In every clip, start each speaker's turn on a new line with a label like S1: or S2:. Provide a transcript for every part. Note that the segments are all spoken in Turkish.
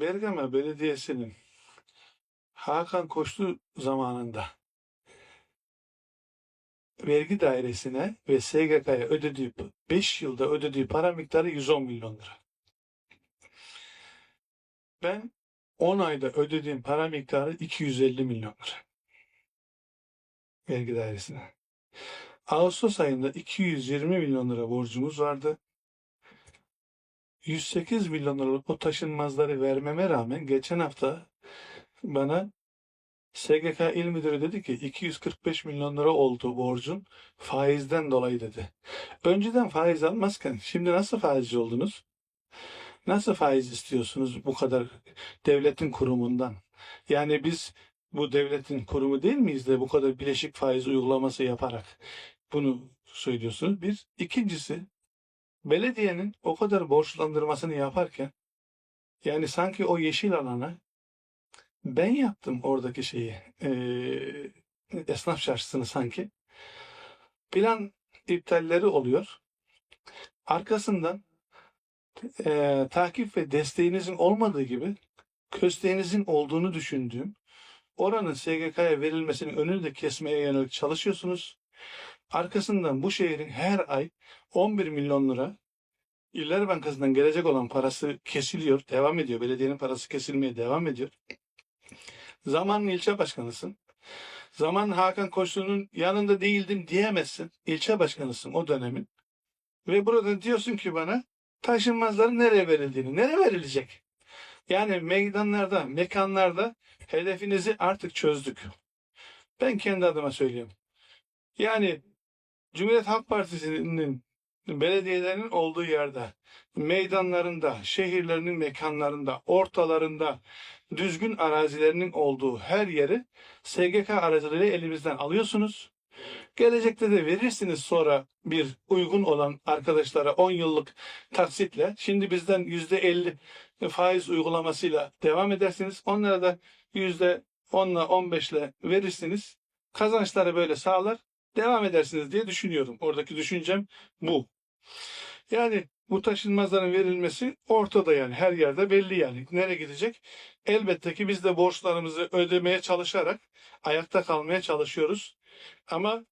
S1: Bergama Belediyesi'nin Hakan Koçlu zamanında vergi dairesine ve SGK'ya ödediği 5 yılda ödediği para miktarı 110 milyon lira. Ben 10 ayda ödediğim para miktarı 250 milyon lira. Vergi dairesine. Ağustos ayında 220 milyon lira borcumuz vardı. 108 milyon liralık o taşınmazları vermeme rağmen geçen hafta bana SGK İl Müdürü dedi ki 245 milyon lira oldu borcun faizden dolayı dedi. Önceden faiz almazken şimdi nasıl faizci oldunuz? Nasıl faiz istiyorsunuz bu kadar devletin kurumundan? Yani biz bu devletin kurumu değil miyiz de bu kadar bileşik faiz uygulaması yaparak bunu söylüyorsunuz? Bir. İkincisi belediyenin o kadar borçlandırmasını yaparken yani sanki o yeşil alana ben yaptım oradaki şeyi eee, esnaf çarşısını sanki plan iptalleri oluyor. Arkasından eee, takip ve desteğinizin olmadığı gibi kösteğinizin olduğunu düşündüğüm oranın SGK'ya verilmesinin önünü de kesmeye yönelik çalışıyorsunuz. Arkasından bu şehrin her ay 11 milyon lira İller Bankası'ndan gelecek olan parası kesiliyor, devam ediyor. Belediyenin parası kesilmeye devam ediyor. Zamanın ilçe başkanısın. Zaman Hakan Koçlu'nun yanında değildim diyemezsin. İlçe başkanısın o dönemin. Ve burada diyorsun ki bana taşınmazların nereye verildiğini. Nereye verilecek? Yani meydanlarda, mekanlarda hedefinizi artık çözdük. Ben kendi adıma söyleyeyim. Yani Cumhuriyet Halk Partisi'nin belediyelerinin olduğu yerde, meydanlarında, şehirlerinin mekanlarında, ortalarında, düzgün arazilerinin olduğu her yeri SGK aracılığıyla elimizden alıyorsunuz. Gelecekte de verirsiniz sonra bir uygun olan arkadaşlara 10 yıllık taksitle. Şimdi bizden %50 faiz uygulamasıyla devam edersiniz. Onlara da %10 ile 15 ile verirsiniz. Kazançları böyle sağlar. Devam edersiniz diye düşünüyorum. Oradaki düşüncem bu. Yani bu taşınmazların verilmesi ortada yani her yerde belli yani. Nereye gidecek? Elbette ki biz de borçlarımızı ödemeye çalışarak ayakta kalmaya çalışıyoruz. Ama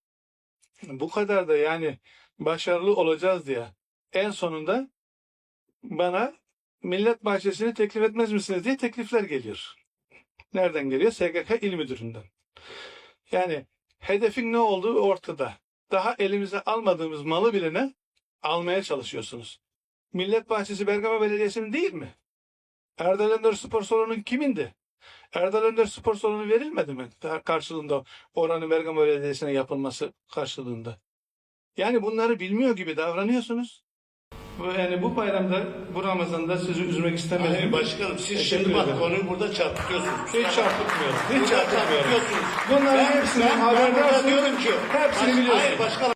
S1: bu kadar da yani başarılı olacağız diye en sonunda bana Millet Bahçesi'ni teklif etmez misiniz diye teklifler geliyor. Nereden geliyor? SGK İl Müdürü'nden. Yani hedefin ne olduğu ortada. Daha elimize almadığımız malı bilene almaya çalışıyorsunuz. Millet Bahçesi Bergama Belediyesi'nin değil mi? Erdal Önder Spor Salonu kimindi? Erdal Önder Spor Salonu verilmedi mi? Karşılığında oranın Bergama Belediyesi'ne yapılması karşılığında. Yani bunları bilmiyor gibi davranıyorsunuz. Yani bu bayramda, bu Ramazan'da sizi üzmek istemedim.
S2: Hayır başkanım siz
S1: Teşekkür
S2: şimdi bak
S1: ederim.
S2: konuyu burada çarpıtıyorsunuz.
S1: Hiç çarpıtmıyorum. Hiç
S2: Burada
S1: çarpıtmıyorum.
S2: çarpıtıyorsunuz.
S1: Bunların
S2: Ben-
S1: hepsini
S2: ben- ben burada
S1: haberdarsınız.
S2: diyorum ki.
S1: Hepsini biliyorsunuz.
S2: Hayır başkanım.